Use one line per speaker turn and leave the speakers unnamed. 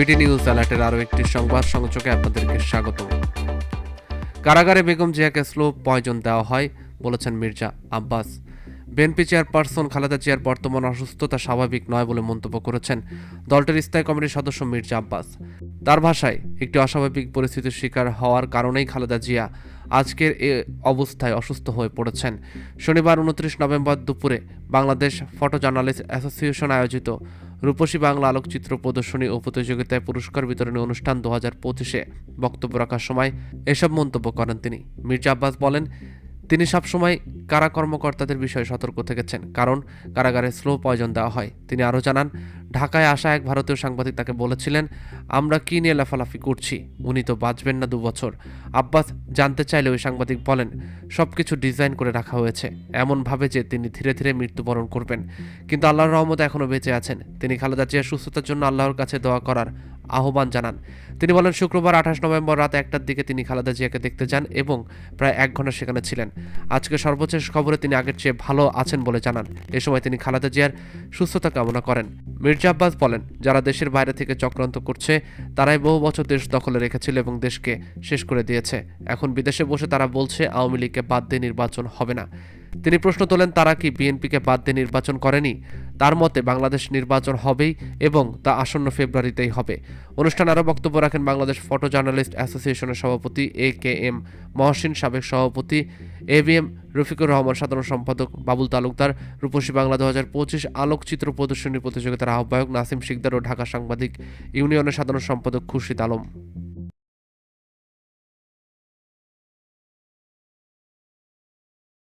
BD news অ্যালার্টের আরও একটি সংবাদ সংযোগে আপনাদেরকে স্বাগত কারাগারে বেগম জিয়াকে স্লো পয়জন দেওয়া হয়, বলেছেন মির্জা আব্বাস। বিএনপি চেয়ারপারসন খালেদা জিয়ার বর্তমান অসুস্থতা স্বাভাবিক নয় বলে মন্তব্য করেছেন দলটির স্থায়ী কমিটির সদস্য মির্জা আব্বাস। তার ভাষায়, একটি অস্বাভাবিক পরিস্থিতির শিকার হওয়ার কারণেই খালেদা জিয়া আজকের এ অবস্থায় অসুস্থ হয়ে পড়েছেন। শনিবার উনত্রিশ নভেম্বর দুপুরে বাংলাদেশ ফটো জার্নালিস্ট অ্যাসোসিয়েশন আয়োজিত রূপসী বাংলা আলোকচিত্র প্রদর্শনী ও প্রতিযোগিতায় পুরস্কার বিতরণী অনুষ্ঠান দু হাজার পঁচিশে বক্তব্য রাখার সময় এসব মন্তব্য করেন তিনি। মির্জা আব্বাস বলেন তিনি সবসময় কারা কর্মকর্তাদের বিষয়ে সতর্ক থেকেছেন, কারণ কারাগারে স্লো পয়জন দেওয়া হয়। তিনি আরও জানান, ঢাকায় আসা এক ভারতীয় সাংবাদিক তাকে বলেছিলেন, আমরা কী নিয়ে লাফালাফি করছি? উনি তো বাঁচবেন না দুবছর। আব্বাস জানতে চাইলে ওই সাংবাদিক বলেন সব কিছু ডিজাইন করে রাখা হয়েছে। এমনভাবে যে তিনি ধীরে ধীরে মৃত্যুবরণ করবেন। কিন্তু আল্লাহর রহমত এখনও বেঁচে আছেন। তিনি খালেদা জিয়ার সুস্থতার জন্য আল্লাহর কাছে দোয়া করার আহ্বান জানান। তিনি বলেন, শুক্রবার আঠাশ নভেম্বর রাত একটার দিকে তিনি খালেদা জিয়াকে দেখতে যান এবং প্রায় এক ঘণ্টা সেখানে ছিলেন। আজকে সর্বশেষ খবরে তিনি আগের চেয়ে ভালো আছেন বলে জানান। এ সময় তিনি খালেদা জিয়ার সুস্থতা কামনা করেন। মির্জা আব্বাস বলেন, যারা দেশের বাইরে থেকে চক্রান্ত করছে, তারাই বহু বছর দেশ দখলে রেখেছিল এবং দেশকে শেষ করে দিয়েছে। এখন বিদেশে বসে তারা বলছে, আওয়ামী লীগকে বাদ দিয়ে নির্বাচন হবে না। তিনি প্রশ্ন তোলেন, তারা কি বিএনপিকে বাদ দিয়ে নির্বাচন করেনি? তার মতে বাংলাদেশ নির্বাচন হবেই এবং তা আসন্ন ফেব্রুয়ারিতেই হবে। অনুষ্ঠানে আরও বক্তব্য রাখেন বাংলাদেশ ফটো জার্নালিস্ট অ্যাসোসিয়েশনের সভাপতি এ কে এম মহসিন, সাবেক সভাপতি A B M Rafiqur Rahman, সাধারণ সম্পাদক বাবুল তালুকদার, রূপসী বাংলা দু হাজার পঁচিশ আলোকচিত্র প্রদর্শনী প্রতিযোগিতার আহ্বায়ক নাসিম শিকদার ও ঢাকা সাংবাদিক ইউনিয়নের সাধারণ সম্পাদক খুরশিদ আলম।